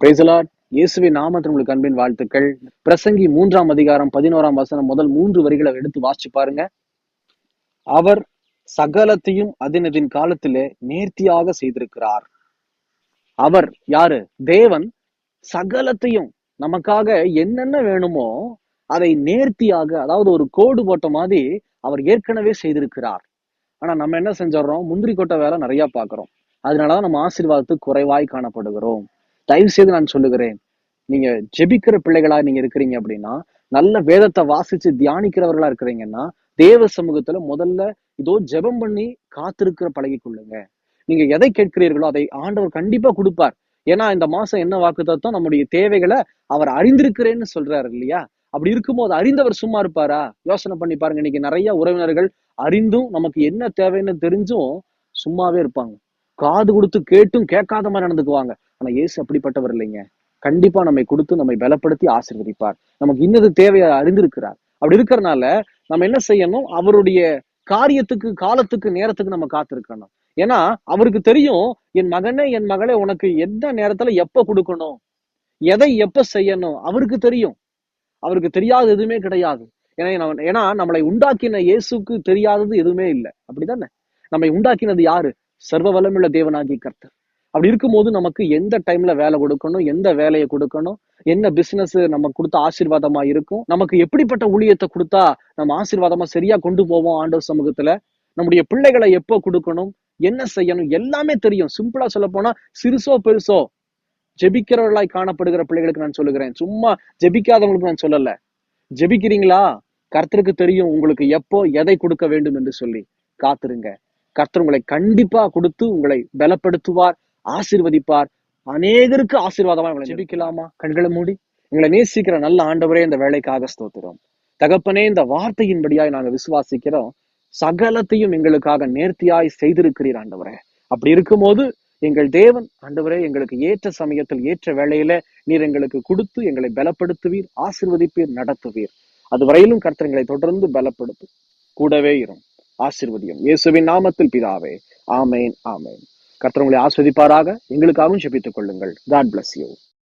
பிரைசலாட் இயேசுவை நாமத்தில் உங்களுக்கு அன்பின் வாழ்த்துக்கள். பிரசங்கி மூன்றாம் அதிகாரம் பதினோராம் வசனம் முதல் மூன்று வரிகளை எடுத்து வாசிச்சு பாருங்க. அவர் சகலத்தையும் அதினதின் காலத்திலே நேர்த்தியாக செய்திருக்கிறார். அவர் யாரு? தேவன் சகலத்தையும் நமக்காக என்னென்ன வேணுமோ அதை நேர்த்தியாக அதாவது ஒரு கோடு போட்ட மாதிரி அவர் ஏற்கனவே செய்திருக்கிறார். ஆனா நம்ம என்ன செஞ்சிடறோம்? முந்திரி கொட்டை வேலை நிறைய பாக்குறோம் அதனாலதான் நம்ம ஆசீர்வாதத்துக்கு குறைவாய் காணப்படுகிறோம். தயவு செய்து நான் சொல்லுகிறேன். நீங்க ஜெபிக்கிற பிள்ளைகளா நீங்க இருக்கிறீங்க அப்படின்னா நல்ல வேதத்தை வாசிச்சு தியானிக்கிறவர்களா இருக்கிறீங்கன்னா தேவ சமூகத்துல முதல்ல இதோ ஜெபம் பண்ணி காத்திருக்கிற பழகி கொள்ளுங்க. நீங்க எதை கேட்கிறீர்களோ அதை ஆண்டவர் கண்டிப்பா கொடுப்பார். ஏன்னா இந்த மாசம் என்ன வாக்குத்தத்தம்? நம்முடைய தேவைகளை அவர் அறிந்திருக்கிறேன்னு சொல்றாரு இல்லையா? அப்படி இருக்கும்போது அறிந்தவர் சும்மா இருப்பாரா? யோசனை பண்ணி பாருங்க இன்னைக்கு நிறைய உறவினர்கள் அறிந்தும் நமக்கு என்ன தேவைன்னு தெரிஞ்சும் சும்மாவே இருப்பாங்க. காது கொடுத்து கேட்டும் கேட்காத மாதிரி நடந்துக்குவாங்க. ஆனா இயேசு அப்படிப்பட்டவர் இல்லைங்க. கண்டிப்பா நம்மை கொடுத்து நம்மை பலப்படுத்தி ஆசீர்வதிப்பார். நமக்கு இன்னது தேவையை அறிந்திருக்கிறார். அப்படி இருக்கிறனால நம்ம என்ன செய்யணும்? அவருடைய காரியத்துக்கு காலத்துக்கு நேரத்துக்கு நம்ம காத்திருக்கணும். ஏன்னா அவருக்கு தெரியும் என் மகனே என் மகளே உனக்கு எந்த நேரத்துல எப்ப கொடுக்கணும்? எதை எப்ப செய்யணும்? அவருக்கு தெரியும். அவருக்கு தெரியாத எதுவுமே கிடையாது. ஏன்னா ஏன்னா நம்மளை உண்டாக்கின இயேசுக்கு தெரியாதது எதுவுமே இல்லை. அப்படிதானே நம்மை உண்டாக்கினது யாரு? சர்வ வல்லமுள்ள தேவனாகி கர்த்தர். அப்படி இருக்கும்போது நமக்கு எந்த டைம்ல வேலை கொடுக்கணும்? எந்த வேலையை கொடுக்கணும்? என்ன பிசினஸ் நம்ம கொடுத்த ஆசீர்வாதமா இருக்கும்? நமக்கு எப்படிப்பட்ட ஊழியத்தை கொடுத்தா நம்ம ஆசீர்வாதமா சரியா கொண்டு போவோம் ஆண்டவர் சமூகத்துல? நம்முடைய பிள்ளைகளை எப்போ கொடுக்கணும்? என்ன செய்யணும்? எல்லாமே தெரியும். சிம்பிளா சொல்ல போனா சிறுசோ பெருசோ ஜெபிக்கிறவர்களாய் காணப்படுகிற பிள்ளைகளுக்கு நான் சொல்லுகிறேன். சும்மா ஜெபிக்காதவங்களுக்கு நான் சொல்லல. ஜெபிக்கிறீங்களா? கர்த்தருக்கு தெரியும் உங்களுக்கு எப்போ எதை கொடுக்க வேண்டும் என்று சொல்லி. காத்துருங்க. கர்த்தர் உங்களை கண்டிப்பா கொடுத்து உங்களை பலப்படுத்துவார். ஆசீர்வதிப்பார். அநேகருக்கு ஆசீர்வாதமா ஜெபிக்கலாமா? கண்களை மூடி. எங்களை நேசிக்கிற நல்ல ஆண்டவரே இந்த வேலைக்காக ஸ்தோத்திரம். தகப்பனே இந்த வார்த்தையின்படியாய் நாங்க விசுவாசிக்கிறோம். சகலத்தையும் எங்களுக்காக நேர்த்தியாய் செய்திருக்கிறீர் ஆண்டவரே. அப்படி இருக்கும்போது எங்கள் தேவன் ஆண்டவரே எங்களுக்கு ஏற்ற சமயத்தில் ஏற்ற வேளையில நீர் எங்களுக்கு கொடுத்து எங்களை பலப்படுத்துவீர் ஆசீர்வதிப்பீர் நடத்துவீர். அதுவரையிலும் கர்த்தர் எங்களை தொடர்ந்து பலப்படுத்தும். கூடவே இரும். ஆசீர்வதியும். இயேசுவின் நாமத்தில் பிதாவே. ஆமேன் ஆமேன். கர்த்தர் உங்களை ஆஸ்வதிப்பாராக. எங்களுக்காகவும் ஜெபித்துக் கொள்ளுங்கள். God bless you